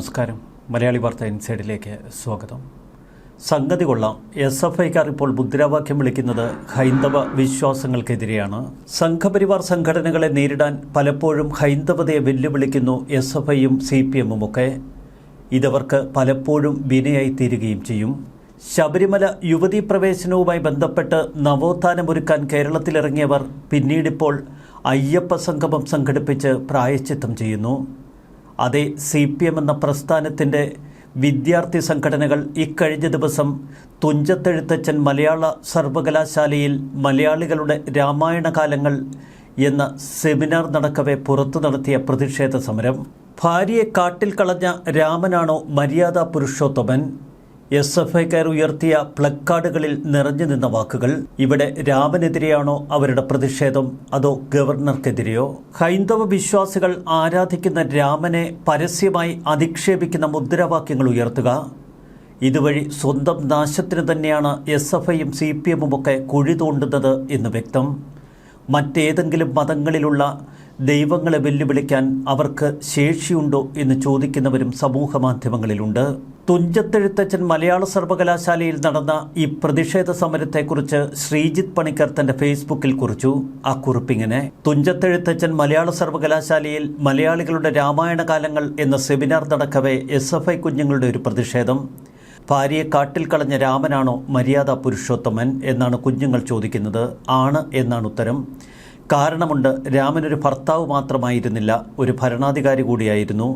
നമസ്കാരം. മലയാളി വാർത്ത ഇൻസൈഡിലേക്ക് സ്വാഗതം. സംഗതി കൊള്ളാം. എസ് എഫ് ഐക്കാർ ഇപ്പോൾ മുദ്രാവാക്യം വിളിക്കുന്നത് ഹൈന്ദവ വിശ്വാസങ്ങൾക്കെതിരെയാണ്. സംഘപരിവാർ സംഘടനകളെ നേരിടാൻ പലപ്പോഴും ഹൈന്ദവതയെ വെല്ലുവിളിക്കുന്നു എസ് എഫ് ഐയും സി പി എമ്മും ഒക്കെ ഇതവർക്ക് പലപ്പോഴും വിനയായി തീരുകയും ചെയ്യും. ശബരിമല യുവതീ പ്രവേശനവുമായി ബന്ധപ്പെട്ട് നവോത്ഥാനമൊരുക്കാൻ കേരളത്തിലിറങ്ങിയവർ പിന്നീടിപ്പോൾ അയ്യപ്പ സംഗമം സംഘടിപ്പിച്ച് പ്രായശ്ചിത്തം ചെയ്യുന്നു. അതേ സി പി എം എന്ന പ്രസ്ഥാനത്തിന്റെ വിദ്യാർത്ഥി സംഘടനകൾ ഇക്കഴിഞ്ഞ ദിവസം തുഞ്ചത്തെഴുത്തച്ഛൻ മലയാള സർവകലാശാലയിൽ മലയാളികളുടെ രാമായണ കാലങ്ങൾ എന്ന സെമിനാർ നടക്കവേ പുറത്തു നടത്തിയ പ്രതിഷേധ സമരം. ഭാര്യയെ കാട്ടിൽ കളഞ്ഞ രാമനാണോ മര്യാദ പുരുഷോത്തമൻ? എസ് എഫ് ഐക്കാർ ഉയർത്തിയ പ്ലക്കാർഡുകളിൽ നിറഞ്ഞു നിന്ന വാക്കുകൾ. ഇവിടെ രാമനെതിരെയാണോ അവരുടെ പ്രതിഷേധം? അതോ ഗവർണർക്കെതിരെയോ? ഹൈന്ദവ വിശ്വാസികൾ ആരാധിക്കുന്ന രാമനെ പരസ്യമായി അധിക്ഷേപിക്കുന്ന മുദ്രാവാക്യങ്ങൾ ഉയർത്തുക. ഇതുവഴി സ്വന്തം നാശത്തിന് തന്നെയാണ് എസ് എഫ് ഐയും സി പി എമ്മും ഒക്കെ കുഴി തോണ്ടുന്നത് എന്ന് വ്യക്തം. മറ്റേതെങ്കിലും മതങ്ങളിലുള്ള ദൈവങ്ങളെ വെല്ലുവിളിക്കാൻ അവർക്ക് ശേഷിയുണ്ടോ എന്ന് ചോദിക്കുന്നവരും സമൂഹ മാധ്യമങ്ങളിലുണ്ട് തുഞ്ചത്തെഴുത്തച്ഛൻ മലയാള സർവകലാശാലയിൽ നടന്ന ഈ പ്രതിഷേധ സമരത്തെക്കുറിച്ച് ശ്രീജിത്ത് പണിക്കർ തന്റെ ഫേസ്ബുക്കിൽ കുറിച്ചു. ആ കുറിപ്പിങ്ങനെ തുഞ്ചത്തെഴുത്തച്ഛൻ മലയാള സർവകലാശാലയിൽ മലയാളികളുടെ രാമായണ കാലങ്ങൾ എന്ന സെമിനാർ നടക്കവേ എസ് എഫ് ഐ കുഞ്ഞുങ്ങളുടെ ഒരു പ്രതിഷേധം. ഭാര്യയെ കാട്ടിൽ കളഞ്ഞ രാമനാണോ മര്യാദ പുരുഷോത്തമൻ എന്നാണ് കുഞ്ഞുങ്ങൾ ചോദിക്കുന്നത്. ആണ് എന്നാണ് ഉത്തരം. കാരണമുണ്ട് രാമനൊരു ഭർത്താവ് മാത്രമായിരുന്നില്ല ഒരു ഭരണാധികാരി കൂടിയായിരുന്നു.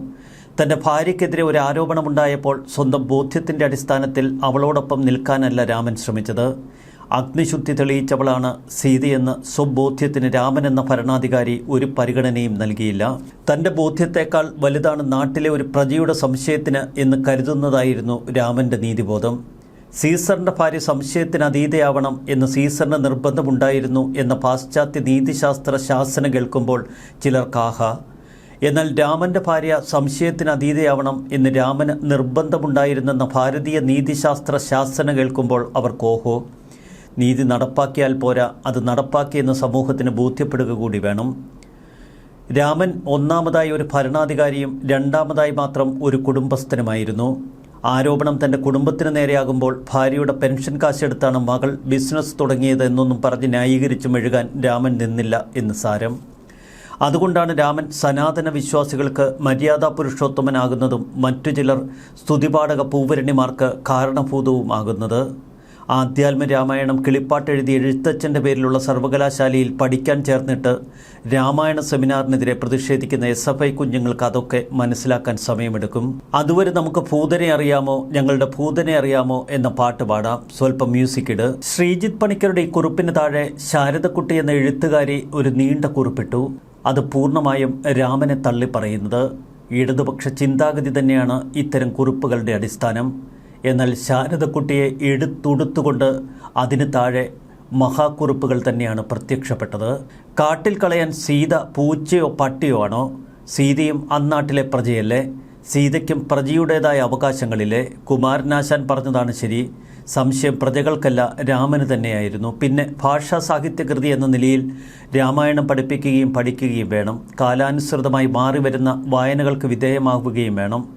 തന്റെ ഭാര്യയ്ക്കെതിരെ ഒരു ആരോപണമുണ്ടായപ്പോൾ സ്വന്തം ബോധ്യത്തിന്റെ അടിസ്ഥാനത്തിൽ അവളോടൊപ്പം നിൽക്കാനല്ല രാമൻ ശ്രമിച്ചത്. അഗ്നിശുദ്ധി തെളിയിച്ചവളാണ് സീതയെന്ന് സ്വബോധ്യത്തിന് രാമൻ എന്ന ഭരണാധികാരി ഒരു പരിഗണനയും നൽകിയില്ല. തന്റെ ബോധ്യത്തെക്കാൾ വലുതാണ് നാട്ടിലെ ഒരു പ്രജയുടെ സംശയത്തിന് എന്ന് കരുതുന്നതായിരുന്നു രാമന്റെ നീതിബോധം. സീസറിന്റെ ഭാര്യ സംശയത്തിന് അതീതയാവണം എന്ന് സീസറിന് നിർബന്ധമുണ്ടായിരുന്നു എന്ന പാശ്ചാത്യ നീതിശാസ്ത്ര ശാസന കേൾക്കുമ്പോൾ ചിലർക്കാഹ. എന്നാൽ രാമന്റെ ഭാര്യ സംശയത്തിന് അതീതയാവണം എന്ന് രാമന് നിർബന്ധമുണ്ടായിരുന്നെന്ന ഭാരതീയ നീതിശാസ്ത്ര ശാസന കേൾക്കുമ്പോൾ അവർ കോഹോ നീതി നടപ്പാക്കിയാൽ പോരാ അത് നടപ്പാക്കിയെന്ന് സമൂഹത്തിന് ബോധ്യപ്പെടുക കൂടി വേണം. രാമൻ ഒന്നാമതായി ഒരു ഭരണാധികാരിയും രണ്ടാമതായി മാത്രം ഒരു കുടുംബസ്ഥനുമായിരുന്നു. ആരോപണം തന്റെ കുടുംബത്തിന് നേരെയാകുമ്പോൾ ഭാര്യയുടെ പെൻഷൻ കാശെടുത്താണ് മകൾ ബിസിനസ് തുടങ്ങിയതെന്നൊന്നും പറഞ്ഞ് ന്യായീകരിച്ചും മെഴുകാൻ രാമൻ നിന്നില്ല എന്ന് സാരം. അതുകൊണ്ടാണ് രാമൻ സനാതന വിശ്വാസികൾക്ക് മര്യാദാ പുരുഷോത്തമനാകുന്നതും മറ്റു ചിലർ സ്തുതിപാഠക പൂവരണിമാർക്ക് കാരണഭൂതവുമാകുന്നത്. ആധ്യാത്മ രാമായണം കിളിപ്പാട്ടെഴുതി എഴുത്തച്ഛന്റെ പേരിലുള്ള സർവകലാശാലയിൽ പഠിക്കാൻ ചേർന്നിട്ട് രാമായണ സെമിനാറിനെതിരെ പ്രതിഷേധിക്കുന്ന എസ് എഫ് ഐ കുഞ്ഞുങ്ങൾക്ക് അതൊക്കെ മനസ്സിലാക്കാൻ സമയമെടുക്കും. അതുവരെ നമുക്ക് ഭൂതനെ അറിയാമോ ഞങ്ങളുടെ ഭൂതനെ അറിയാമോ എന്ന പാട്ട് പാടാം. സ്വല്പം മ്യൂസിക് ഇട്. ശ്രീജിത് പണിക്കരുടെ ഈ കുറിപ്പിന് താഴെ ശാരദക്കുട്ടി എന്ന എഴുത്തുകാരി ഒരു നീണ്ട കുറിപ്പിട്ടു. അത് പൂർണമായും രാമനെ തള്ളി പറയുന്നത്. ഇടതുപക്ഷ ചിന്താഗതി തന്നെയാണ് ഇത്തരം കുറിപ്പുകളുടെ അടിസ്ഥാനം. എന്നാൽ ശാരദക്കുട്ടിയെ എടുത്തുടുത്തുകൊണ്ട് അതിന് താഴെ മഹാക്കുറിപ്പുകൾ തന്നെയാണ് പ്രത്യക്ഷപ്പെട്ടത്. കാട്ടിൽ കളയാൻ സീത പൂച്ചയോ പട്ടിയോ ആണോ? സീതയും അന്നാട്ടിലെ പ്രജയല്ലേ? സീതയ്ക്കും പ്രജയുടേതായ അവകാശങ്ങളിലെ കുമാരനാശാൻ പറഞ്ഞതാണ് ശരി. സംശയം പ്രജകൾക്കല്ല രാമന് തന്നെയായിരുന്നു. പിന്നെ ഭാഷാ സാഹിത്യകൃതി എന്ന നിലയിൽ രാമായണം പഠിപ്പിക്കുകയും പഠിക്കുകയും വേണം. കാലാനുസൃതമായി മാറി വരുന്ന വായനകൾക്ക് വിധേയമാവുകയും വേണം.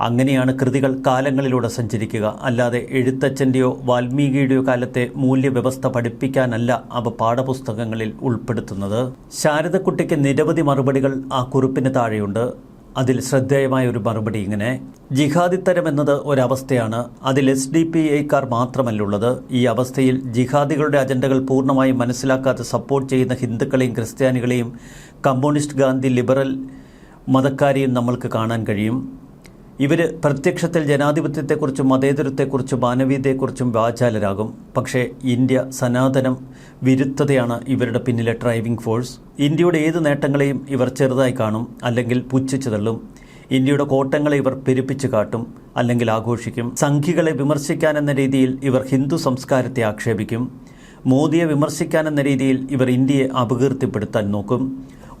അങ്ങനെയാണ് കൃതികൾ കാലങ്ങളിലൂടെ സഞ്ചരിക്കുക. അല്ലാതെ എഴുത്തച്ഛന്റെയോ വാൽമീകിയുടെയോ കാലത്തെ മൂല്യവ്യവസ്ഥ പഠിപ്പിക്കാനല്ല അവ പാഠപുസ്തകങ്ങളിൽ ഉൾപ്പെടുത്തുന്നത്. ശാരദക്കുട്ടിക്ക് നിരവധി മറുപടികൾ ആ കുറിപ്പിന് താഴെയുണ്ട്. അതിൽ ശ്രദ്ധേയമായ ഒരു മറുപടി ഇങ്ങനെ ജിഹാദിത്തരം എന്നത് ഒരവസ്ഥയാണ്. അതിൽ എസ് ഡി പി ഐക്കാർ മാത്രമല്ലുള്ളത്. ഈ അവസ്ഥയിൽ ജിഹാദികളുടെ അജണ്ടകൾ പൂർണമായും മനസ്സിലാക്കാതെ സപ്പോർട്ട് ചെയ്യുന്ന ഹിന്ദുക്കളെയും ക്രിസ്ത്യാനികളെയും കമ്മ്യൂണിസ്റ്റ് ഗാന്ധി ലിബറൽ മതക്കാരെയും നമ്മൾക്ക് കാണാൻ കഴിയും. ഇവർ പ്രത്യക്ഷത്തിൽ ജനാധിപത്യത്തെക്കുറിച്ചും മതേതരത്തെക്കുറിച്ചും മാനവീയതയെക്കുറിച്ചും വാചാലരാകും. പക്ഷേ ഇന്ത്യ സനാതനം വിരുദ്ധതയാണ് ഇവരുടെ പിന്നിലെ ഡ്രൈവിംഗ് ഫോഴ്സ് ഇന്ത്യയുടെ ഏത് നേട്ടങ്ങളെയും ഇവർ ചെറുതായി കാണും അല്ലെങ്കിൽ പുച്ഛിച്ചു തള്ളും. ഇന്ത്യയുടെ കോട്ടങ്ങളെ ഇവർ പെരുപ്പിച്ചു കാട്ടും അല്ലെങ്കിൽ ആഘോഷിക്കും. സംഘികളെ വിമർശിക്കാനെന്ന രീതിയിൽ ഇവർ ഹിന്ദു സംസ്കാരത്തെ ആക്ഷേപിക്കും. മോദിയെ വിമർശിക്കാനെന്ന രീതിയിൽ ഇവർ ഇന്ത്യയെ അപകീർത്തിപ്പെടുത്താൻ നോക്കും.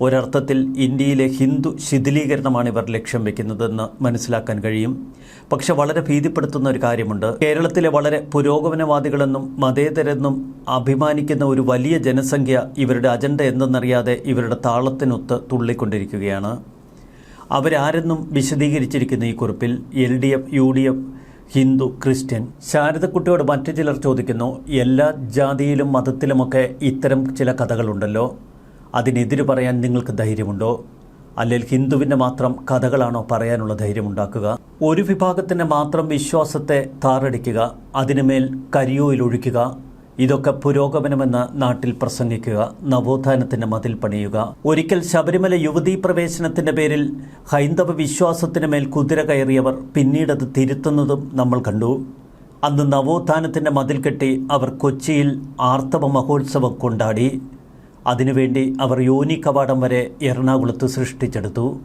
ഒരർത്ഥത്തിൽ ഇന്ത്യയിലെ ഹിന്ദു ശിഥിലീകരണമാണ് ഇവർ ലക്ഷ്യം വെക്കുന്നതെന്ന് മനസ്സിലാക്കാൻ കഴിയും. പക്ഷെ വളരെ ഭീതിപ്പെടുത്തുന്ന ഒരു കാര്യമുണ്ട്. കേരളത്തിലെ വളരെ പുരോഗമനവാദികളെന്നും മതേതരെന്നും അഭിമാനിക്കുന്ന ഒരു വലിയ ജനസംഖ്യ ഇവരുടെ അജണ്ട എന്തെന്നറിയാതെ ഇവരുടെ താളത്തിനൊത്ത് തുള്ളിക്കൊണ്ടിരിക്കുകയാണ്. അവരാരെന്നും വിശദീകരിച്ചിരിക്കുന്ന ഈ കുറിപ്പിൽ L D F U D F Hindu Christian ശാരദക്കുട്ടിയോട് മറ്റു ചിലർ ചോദിക്കുന്നു എല്ലാ ജാതിയിലും മതത്തിലുമൊക്കെ ഇത്തരം ചില കഥകളുണ്ടല്ലോ? അതിനെതിര് പറയാൻ നിങ്ങൾക്ക് ധൈര്യമുണ്ടോ? അല്ലെങ്കിൽ ഹിന്ദുവിന്റെ മാത്രം കഥകളാണോ പറയാനുള്ള ധൈര്യമുണ്ടാക്കുക? ഒരു വിഭാഗത്തിന്റെ മാത്രം വിശ്വാസത്തെ താറടിക്കുക അതിനുമേൽ കരിയോയിൽ ഒഴിക്കുക ഇതൊക്കെ പുരോഗമനമെന്ന് നാട്ടിൽ പ്രസംഗിക്കുക നവോത്ഥാനത്തിന്റെ മതിൽ പണിയുക. ഒരിക്കൽ ശബരിമല യുവതീ പ്രവേശനത്തിന്റെ പേരിൽ ഹൈന്ദവ വിശ്വാസത്തിന് മേൽ കുതിര കയറിയവർ പിന്നീടത് തിരുത്തുന്നതും നമ്മൾ കണ്ടു. അന്ന് നവോത്ഥാനത്തിന്റെ മതിൽ കെട്ടി അവർ കൊച്ചിയിൽ ആർത്തവ മഹോത്സവം കൊണ്ടാടി. അതിനുവേണ്ടി അവർ യോനി കവാടം വരെ എറണാകുളത്ത് സൃഷ്ടിച്ചെടുത്തു.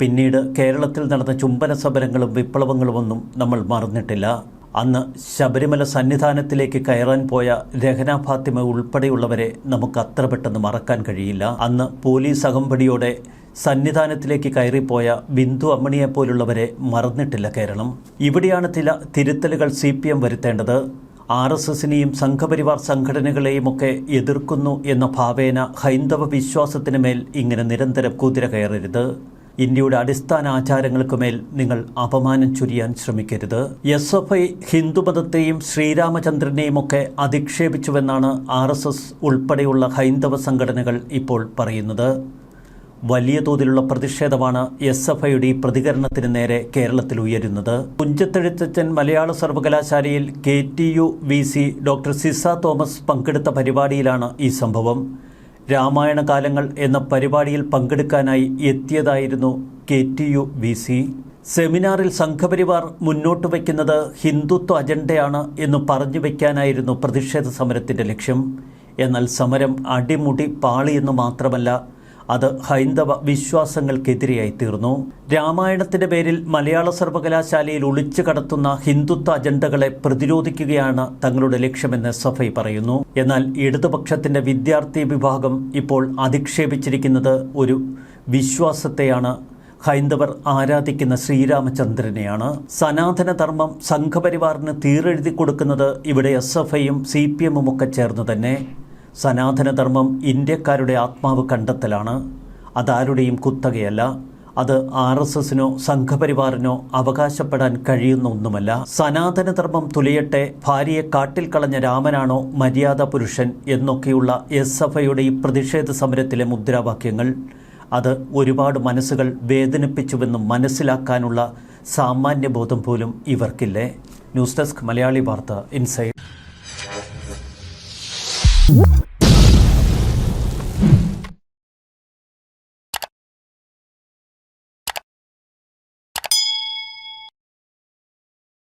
പിന്നീട് കേരളത്തിൽ നടന്ന ചുംബന സമരങ്ങളും വിപ്ലവങ്ങളുമൊന്നും നമ്മൾ മറന്നിട്ടില്ല. അന്ന് ശബരിമല സന്നിധാനത്തിലേക്ക് കയറാൻ പോയ രഹന ഫാത്തിമ ഉൾപ്പെടെയുള്ളവരെ നമുക്ക് അത്ര പെട്ടെന്ന് മറക്കാൻ കഴിയില്ല. അന്ന് പോലീസ് അകമ്പടിയോടെ സന്നിധാനത്തിലേക്ക് കയറിപ്പോയ ബിന്ദു അമ്മണിയെപ്പോലുള്ളവരെ മറന്നിട്ടില്ല കേരളം. ഇവിടെയാണ് ചില തിരുത്തലുകൾ സി പി എം വരുത്തേണ്ടത്. ആർ എസ് എസിനെയും സംഘപരിവാർ സംഘടനകളെയുമൊക്കെ എതിർക്കുന്നു എന്ന ഭാവേന ഹൈന്ദവ വിശ്വാസത്തിന് മേൽ ഇങ്ങനെ നിരന്തരം കുതിര കയറരുത് ഇന്ത്യയുടെ അടിസ്ഥാന ആചാരങ്ങൾക്കുമേൽ നിങ്ങൾ അപമാനം ചൊരിയാൻ ശ്രമിക്കരുത്. എസ് എഫ് ഐ ഹിന്ദുമതത്തെയും ശ്രീരാമചന്ദ്രനെയും ഒക്കെ അധിക്ഷേപിച്ചുവെന്നാണ് ആർ എസ് എസ് ഉൾപ്പെടെയുള്ള ഹൈന്ദവ സംഘടനകൾ ഇപ്പോൾ പറയുന്നത്. വലിയ തോതിലുള്ള പ്രതിഷേധമാണ് എസ് എഫ് ഐയുടെ പ്രതികരണത്തിന് നേരെ കേരളത്തിൽ ഉയരുന്നത്. കുഞ്ചത്തെഴുത്തച്ഛൻ മലയാള സർവകലാശാലയിൽ K T U V C doctor Ciza Thomas പങ്കെടുത്ത പരിപാടിയിലാണ് ഈ സംഭവം. രാമായണ കാലങ്ങൾ എന്ന പരിപാടിയിൽ പങ്കെടുക്കാനായി എത്തിയതായിരുന്നു K T U V C. സെമിനാറിൽ സംഘപരിവാർ മുന്നോട്ട് വയ്ക്കുന്നത് ഹിന്ദുത്വ അജണ്ടയാണ് എന്ന് പറഞ്ഞു വയ്ക്കാനായിരുന്നു പ്രതിഷേധ സമരത്തിന്റെ ലക്ഷ്യം. എന്നാൽ സമരം അടിമുടി പാളിയെന്ന് മാത്രമല്ല അത് ഹൈന്ദവ വിശ്വാസങ്ങൾക്കെതിരെയായി തീർന്നു. രാമായണത്തിന്റെ പേരിൽ മലയാള സർവകലാശാലയിൽ ഒളിച്ചു കടത്തുന്ന ഹിന്ദുത്വ അജണ്ടകളെ പ്രതിരോധിക്കുകയാണ് തങ്ങളുടെ ലക്ഷ്യമെന്ന് സഫൈ പറയുന്നു. എന്നാൽ ഇടതുപക്ഷത്തിന്റെ വിദ്യാർത്ഥി വിഭാഗം ഇപ്പോൾ അധിക്ഷേപിച്ചിരിക്കുന്നത് ഒരു വിശ്വാസത്തെയാണ്. ഹൈന്ദവർ ആരാധിക്കുന്ന ശ്രീരാമചന്ദ്രനെയാണ്. സനാതനധർമ്മം സംഘപരിവാറിന് തീരെഴുതി കൊടുക്കുന്നത് ഇവിടെ എസ് എഫ് ഐയും സി പി എമ്മും ഒക്കെ ചേർന്ന് തന്നെ. സനാതനധർമ്മം ഇന്ത്യക്കാരുടെ ആത്മാവ് കണ്ടെത്തലാണ്. അതാരുടെയും കുത്തകയല്ല. അത് ആർ എസ് എസിനോ സംഘപരിവാറിനോ അവകാശപ്പെടാൻ കഴിയുന്ന ഒന്നുമല്ല സനാതനധർമ്മം തുലയട്ടെ ഭാര്യയെ കാട്ടിൽ കളഞ്ഞ രാമനാണോ മര്യാദ പുരുഷൻ എന്നൊക്കെയുള്ള എസ് എഫ് ഐയുടെ ഈ പ്രതിഷേധ സമരത്തിലെ മുദ്രാവാക്യങ്ങൾ അത് ഒരുപാട് മനസ്സുകൾ വേദനിപ്പിച്ചുവെന്നും മനസ്സിലാക്കാനുള്ള സാമാന്യബോധം പോലും ഇവർക്കില്ലേ? ന്യൂസ് ഡെസ്ക് മലയാളി വാർത്ത ഇൻസൈഡ്.